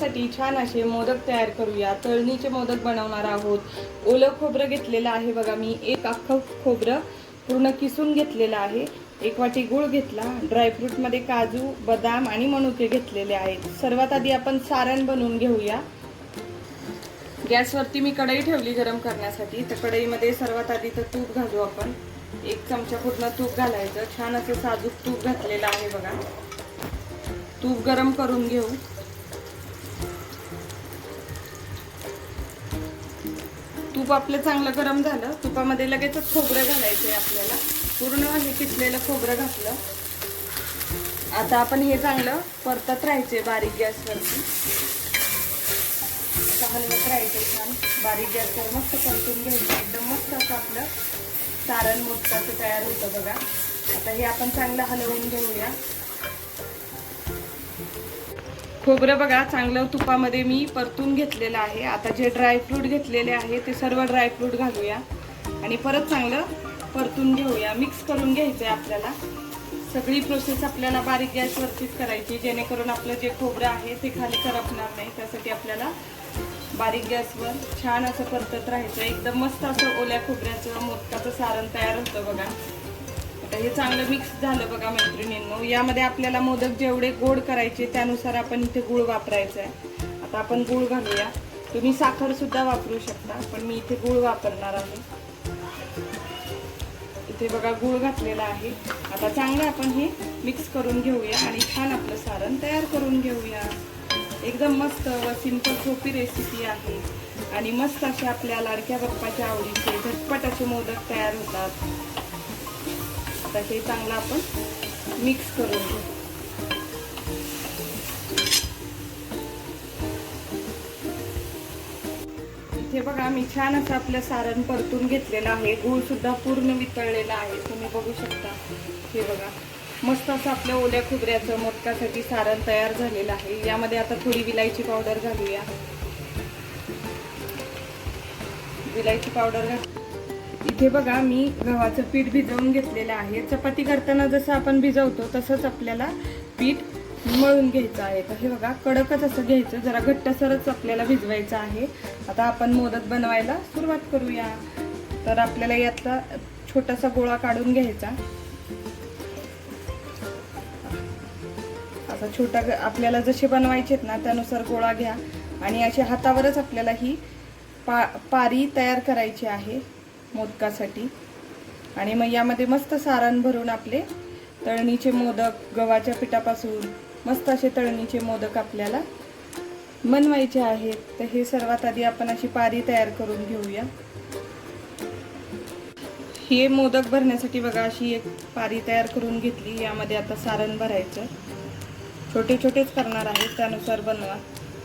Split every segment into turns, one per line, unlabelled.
त्यासाठी छान असे मोदक तयार करूया. तळणीचे मोदक बनवणार आहोत. ओलं खोबरं घेतलेलं आहे बघा मी. एक अख्खं खोबरं पूर्ण किसून घेतलेलं आहे. एक वाटी गूळ घेतला. ड्रायफ्रूटमध्ये काजू बदाम आणि मनुके घेतलेले आहेत. सर्वात आधी आपण सारण बनवून घेऊया. गॅसवरती मी कढई ठेवली गरम करण्यासाठी. तर कढईमध्ये सर्वात आधी तर तूप घालू आपण. एक चमचा पूर्ण तूप घालायचं. छान असं साजूक तूप घातलेलं आहे बघा. तूप गरम करून घेऊ. तूप आपलं चांगलं गरम झालं तुपामध्ये लगेचच खोबरं घालायचं आहे आपल्याला. पूर्ण हे किसलेलं खोबरं घातलं. आता आपण हे चांगलं परतत राहायचे बारीक गॅसवरती. असं हलवत राहायचं छान बारीक गॅसवर मस्त परतून घ्यायचं. एकदम मस्त असं आपलं सारण मोदकाचं तयार होतं बघा. आता हे आपण चांगलं हलवून घेऊया. खोबरं बघा चांगलं तुपामध्ये मी परतून घेतलेलं आहे. आता जे ड्रायफ्रूट घेतलेले आहे ते सर्व ड्रायफ्रूट घालूया. आणि परत चांगलं परतून घेऊया. मिक्स करून घ्यायचं आहे आपल्याला. सगळी प्रोसेस आपल्याला बारीक गॅसवरतीच करायची जेणेकरून आपलं जे खोबरं आहे ते खाली करपणार नाही. त्यासाठी आपल्याला बारीक गॅसवर छान असं परतत राहायचं. एकदम मस्त असं ओल्या खोबऱ्याचं मोदकाचं सारण तयार होतं बघा. हे चांगलं मिक्स झालं बघा मैत्रिणींनो. यामध्ये आपल्याला मोदक जेवढे गोड करायचे त्यानुसार आपण इथे गुळ वापरायचा आहे आता आपण गुळ घालूया. तुम्ही साखर सुद्धा वापरू शकता पण मी इथे गुळ वापरणार आहे. इथे बघा गुळ घातलेला आहे. आता चांगलं आपण हे मिक्स करून घेऊया आणि छान आपलं सारण तयार करून घेऊया. एकदम मस्त व सिंपल सोपी रेसिपी आहे. आणि मस्त असे आपल्या लाडक्या बाप्पाच्या आवडीचे झटपट असे मोदक तयार होतात. आता हे चांगलं आपण मिक्स करून घेऊ. इथे बघा मी छान असं आपलं सारण परतून घेतलेलं आहे. गूळ सुद्धा पूर्ण वितळलेला आहे. तुम्ही बघू शकता. हे बघा मस्त असं आपल्या ओल्या खोबऱ्याचं मोदकासाठी सारण तयार झालेलं आहे. यामध्ये आता थोडी विलायची पावडर घालूया. विलायची पावडर घाल इथे बघा मी गव्हाचं पीठ भिजवून घेतलेलं आहे. चपाती करताना जसं आपण भिजवतो तसंच आपल्याला पीठ मळून घ्यायचं आहे. तर हे बघा कडकच असं घ्यायचं. जरा घट्टसरच आपल्याला भिजवायचं आहे. आता आपण मोदक बनवायला सुरुवात करूया. तर आपल्याला यातला छोटासा गोळा काढून घ्यायचा. असा छोटा ग- आपल्याला जसे बनवायचे ना त्यानुसार गोळा घ्या. आणि अशा हातावरच आपल्याला ही पा पारी तयार करायची आहे. मोदकासाठी. आणि मग यामध्ये मस्त सारण भरून आपले तळणीचे मोदक गव्हाच्या पिठापासून मस्त असे तळणीचे मोदक आपल्याला बनवायचे आहेत. तर हे सर्वात आधी आपण अशी पारी तयार करून घेऊया. हे मोदक भरण्यासाठी बघा अशी एक पारी तयार करून घेतली. यामध्ये आता सारण भरायचं. छोटे छोटेच करणार आहेत त्यानुसार बनवा.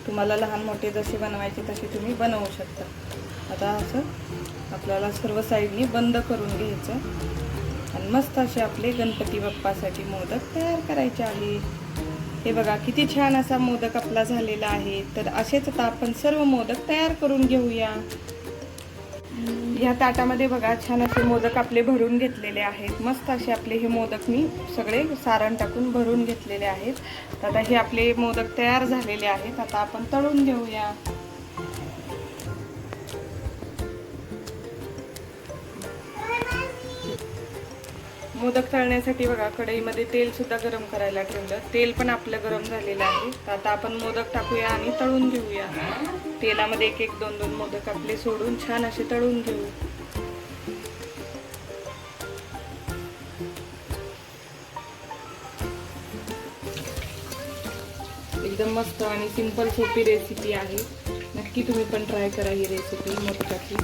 तुम्हाला लहान मोठे जसे बनवायचे तसे तुम्ही बनवू शकता. आता असं आपल्याला सर्व साईडनी बंद करून घ्यायचं. आणि मस्त असे आपले गणपती बाप्पासाठी मोदक तयार करायचे आहे. हे बघा किती छान असा मोदक आपला झालेला आहे. तर असेच आता आपण सर्व मोदक तयार करून घेऊया. या ताटामध्ये बघा छान असे मोदक आपले भरून घेतलेले आहेत. मस्त असे आपले हे मोदक मी सगळे सारण टाकून भरून घेतलेले आहेत. तर आता हे आपले मोदक तयार झालेले आहेत. आता आपण तळून घेऊया. मोदक तळण्यासाठी बघा कढईमध्ये तेल सुद्धा गरम करायला ठेवलं. तेल पण आपलं गरम झालेलं आहे. तर आता आपण मोदक टाकूया आणि तळून घेऊया. तेलामध्ये एक एक दोन दोन मोदक आपले सोडून छान असे तळून घेऊ. एकदम मस्त आणि सिंपल सोपी रेसिपी आहे. नक्की तुम्ही पण ट्राय करा ही रेसिपी मोदकाची.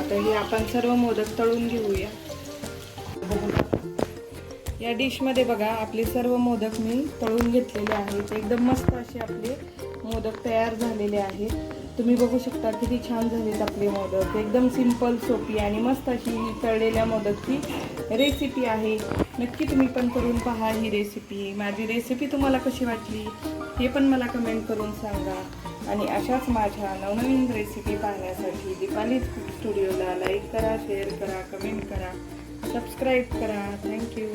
आता हे आपण सर्व मोदक तळून घेऊया. या डिशमध्ये बघा आपले सर्व मोदक मी तळून घेतलेले आहेत. एकदम मस्त असे आपले मोदक तयार झालेले आहेत. तुम्ही बघू शकता किती छान झालेत आपले मोदक. एकदम सिंपल सोपी आणि मस्त अशी ही तळलेल्या मोदकची रेसिपी आहे. नक्की तुम्ही पण करून पहा ही रेसिपी माझी रेसिपी तुम्हाला कशी वाटली हे पण मला कमेंट करून सांगा. आणि अशाच माझ्या नवनवीन रेसिपी पाहण्यासाठी दीपालीज कुक स्टुडिओला लाईक करा शेअर करा कमेंट करा सबस्क्राईब करा. Thank you